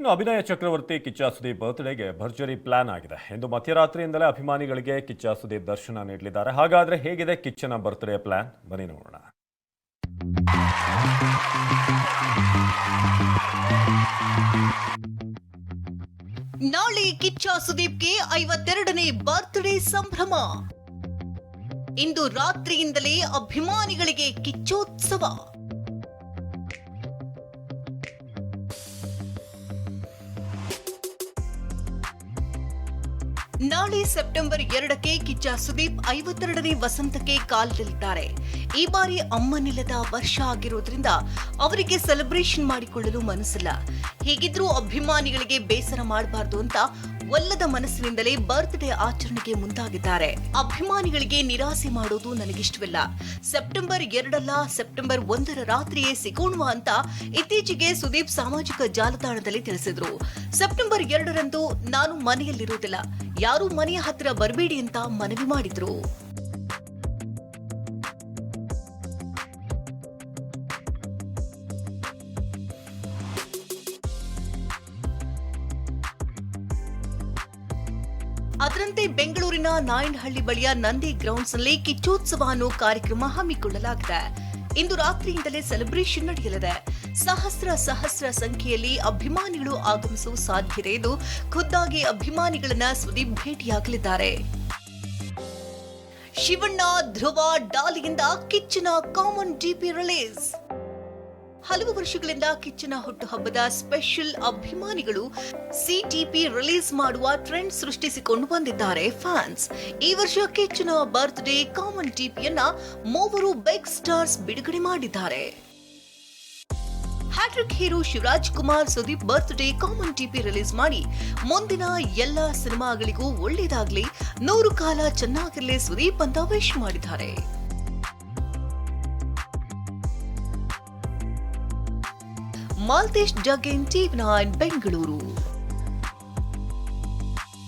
ಇನ್ನು ಅಭಿನಯ ಚಕ್ರವರ್ತಿ ಕಿಚ್ಚ ಸುದೀಪ್ ಬರ್ತ್ಡೇಗೆ ಭರ್ಜರಿ ಪ್ಲಾನ್ ಆಗಿದೆ. ಇಂದು ಮಧ್ಯರಾತ್ರಿಯಿಂದಲೇ ಅಭಿಮಾನಿಗಳಿಗೆ ಕಿಚ್ಚ ಸುದೀಪ್ ದರ್ಶನ ನೀಡಲಿದ್ದಾರೆ. ಹಾಗಾದ್ರೆ ಹೇಗಿದೆ ಕಿಚ್ಚನ ಬರ್ತ್ಡೇ ಪ್ಲಾನ್? ಬನ್ನಿ ನೋಡೋಣ. ನಾಳೆ ಕಿಚ್ಚ ಸುದೀಪ್ಗೆ ಐವತ್ತೆರಡನೇ ಬರ್ತ್ಡೇ ಸಂಭ್ರಮ. ಇಂದು ರಾತ್ರಿಯಿಂದಲೇ ಅಭಿಮಾನಿಗಳಿಗೆ ಕಿಚ್ಚೋತ್ಸವ. ನಾಳೆ ಸೆಪ್ಟೆಂಬರ್ ಎರಡಕ್ಕೆ ಕಿಚ್ಚ ಸುದೀಪ್ ಐವತ್ತೆರಡನೇ ವಸಂತಕ್ಕೆ ಕಾಲಿಡಲಿದ್ದಾರೆ ಈ ಬಾರಿ ಅಮ್ಮನಿಲ್ಲದ ವರ್ಷ ಆಗಿರೋದ್ರಿಂದ ಅವರಿಗೆ ಸೆಲೆಬ್ರೇಷನ್ ಮಾಡಿಕೊಳ್ಳಲು ಮನಸ್ಸಿಲ್ಲ. ಹೀಗಿದ್ರೂ ಅಭಿಮಾನಿಗಳಿಗೆ ಬೇಸರ ಮಾಡಬಾರದು ಅಂತ ಒಲ್ಲದ ಮನಸ್ಸಿನಿಂದಲೇ ಬರ್ತ್ಡೇ ಆಚರಣೆಗೆ ಮುಂದಾಗಿದ್ದಾರೆ. ಅಭಿಮಾನಿಗಳಿಗೆ ನಿರಾಸೆ ಮಾಡೋದು ನನಗಿಷ್ಟವಿಲ್ಲ. ಸೆಪ್ಟೆಂಬರ್ ಎರಡಲ್ಲ, ಸೆಪ್ಟೆಂಬರ್ ಒಂದರ ರಾತ್ರಿಯೇ ಸಿಗೋಣವಾ ಅಂತ ಇತ್ತೀಚೆಗೆ ಸುದೀಪ್ ಸಾಮಾಜಿಕ ಜಾಲತಾಣದಲ್ಲಿ ತಿಳಿಸಿದ್ರು. ಸೆಪ್ಟೆಂಬರ್ ಎರಡರಂದು ನಾನು ಮನೆಯಲ್ಲಿರುವುದಿಲ್ಲ. ಯಾರೂ ಮನೆಯ ಹತ್ತಿರ ಬರಬೇಡಿ ಅಂತ ಮನವಿ ಮಾಡಿದ್ರು. ಅದರಂತೆ ಬೆಂಗಳೂರಿನ ನಾಯಂಡಹಳ್ಳಿ ಬಳಿಯ ನಂದಿ ಗ್ರೌಂಡ್ಸ್ನಲ್ಲಿ ಕಿಚ್ಚೋತ್ಸವ ಅನ್ನೋ ಕಾರ್ಯಕ್ರಮ ಹಮ್ಮಿಕೊಳ್ಳಲಾಗಿದೆ. ಇಂದು ರಾತ್ರಿಯಿಂದಲೇ ಸೆಲೆಬ್ರೇಷನ್ ನಡೆಯಲಿದೆ. ಸಹಸ್ರ ಸಹಸ್ರ ಸಂಖ್ಯೆಯಲ್ಲಿ ಅಭಿಮಾನಿಗಳು ಆಗಮಿಸುವ ಸಾಧ್ಯತೆ ಇದ್ದು, ಖುದ್ದಾಗಿ ಅಭಿಮಾನಿಗಳನ್ನ ಸುದೀಪ್ ಭೇಟಿಯಾಗಲಿದ್ದಾರೆ. ಶಿವಣ್ಣ, ಧ್ರುವ, ಡಾಲಿಯಿಂದ ಕಿಚ್ಚನ, ಕಾಮನ್ ಡಿಪಿ ರಿಲೀಸ್. ಹಲವು ವರ್ಷಗಳಿಂದ ಕಿಚ್ಚನ ಹುಟ್ಟುಹಬ್ಬದ ಸ್ಪೆಷಲ್ ಅಭಿಮಾನಿಗಳು ಸಿಟಿಪಿ ರಿಲೀಸ್ ಮಾಡುವ ಟ್ರೆಂಡ್ ಸೃಷ್ಟಿಸಿಕೊಂಡು ಬಂದಿದ್ದಾರೆ ಫ್ಯಾನ್ಸ್. ಈ ವರ್ಷ ಕಿಚ್ಚನ ಬರ್ತ್ಡೇ ಕಾಮನ್ ಟಿಪಿಯನ್ನ ಮೂವರು ಬೆಗ್ ಸ್ಟಾರ್ಸ್ ಬಿಡುಗಡೆ ಮಾಡಿದ್ದಾರೆ. Hattrick hero Shivaraj Kumar Sudeep birthday common DP release ಮಾಡಿ ಮುಂದಿನ ಎಲ್ಲ ಸಿನಿಮಾಗಳಿಗೂ ಒಳ್ಳೇದಾಗ್ಲಿ ನೂರು ಕಾಲ ಚೆನ್ನಾಗಿರಲಿ ಸುದೀಪ್ ಅಂತ ವಿಶ್ ಮಾಡಿದ್ದಾರೆ. ಮಾಲ್ತೇಶ್ ಜಗ್ಗೇನ್ ಟಿವಿ ನೈನ್ ಬೆಂಗಳೂರು